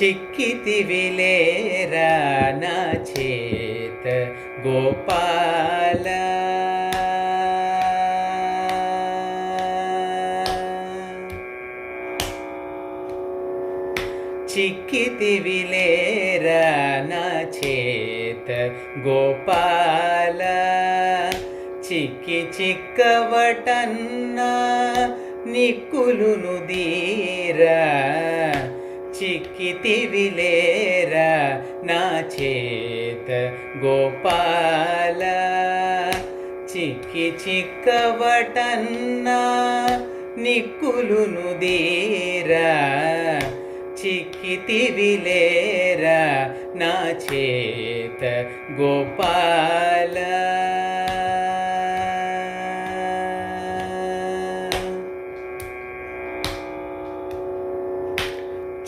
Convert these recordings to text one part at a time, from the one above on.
చిక్కితివిలేరా నా చేత గోపాల? చిక్కితివిలేరా నా చేత గోపాల? చిక్కి చిక్కవటన్నా నిక్కులును దీరా? చిక్కితివిలేరా నా చేత గోపాల. చిక్కి చిక్కవటన్నా నిక్కులును దీరా. చిక్కితివిలేరా నా చేత గోపాల.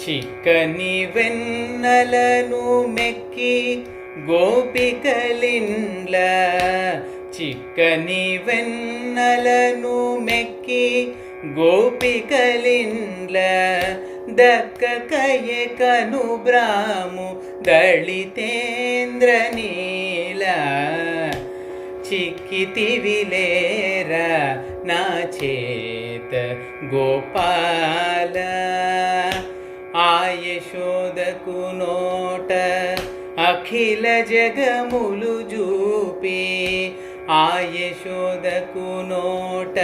చిక్కని వెన్నలను మెక్కి గోపికలిండ్ల. చిక్కని వెన్నలను మెక్కి గోపికలిండ్ల. దక్కకయే కను బ్రాము దళితేంద్ర నీల చిక్కితివిలేరా నా చేత గోపాల. యశోదకు నోట అఖిల జగములు జూపి. ఆ యశోదకు నోట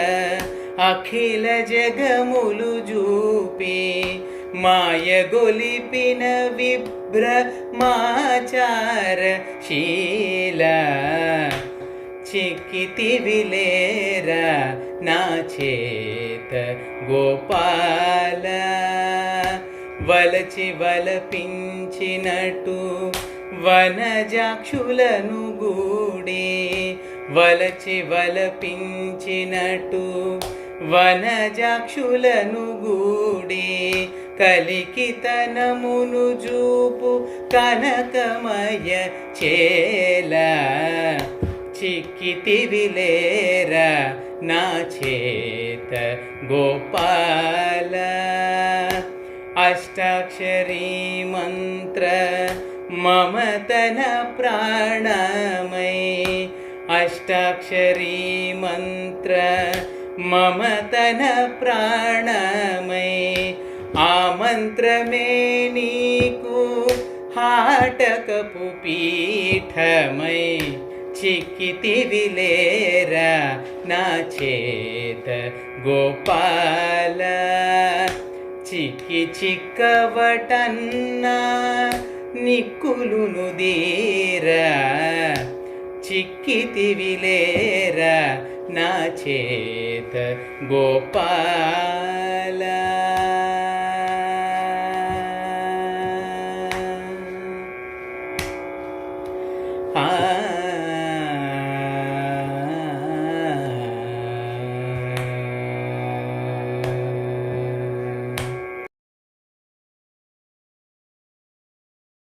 అఖిల జగములు జూపి. మాయ గొలిపిన విభ్రమాచార శీల చిక్కితివిలేరా నా చేత గోపాల. వలచి వలపించినట్టు వనజాక్షులను గూడి వలచి వలపించినట్టు వనజాక్షులను గూడి కలికితనమును జూపు కనకమయ చేల చిక్కితివిలేరా నా చేత గోపాల अष्टाक्षरी मन्त्र मम तन् प्राणमयी। अष्टाक्षरी मन्त्र मम तन् प्राणमयी। आमन्त्रमेणीको हाटकपुपीठमयि। चिकिति विलेर न चेत् गोपाल। చిక్కి చిక్కవటన్నా నిక్కులును దీరా. చిక్కితివిలేరా నా చేత గోపా.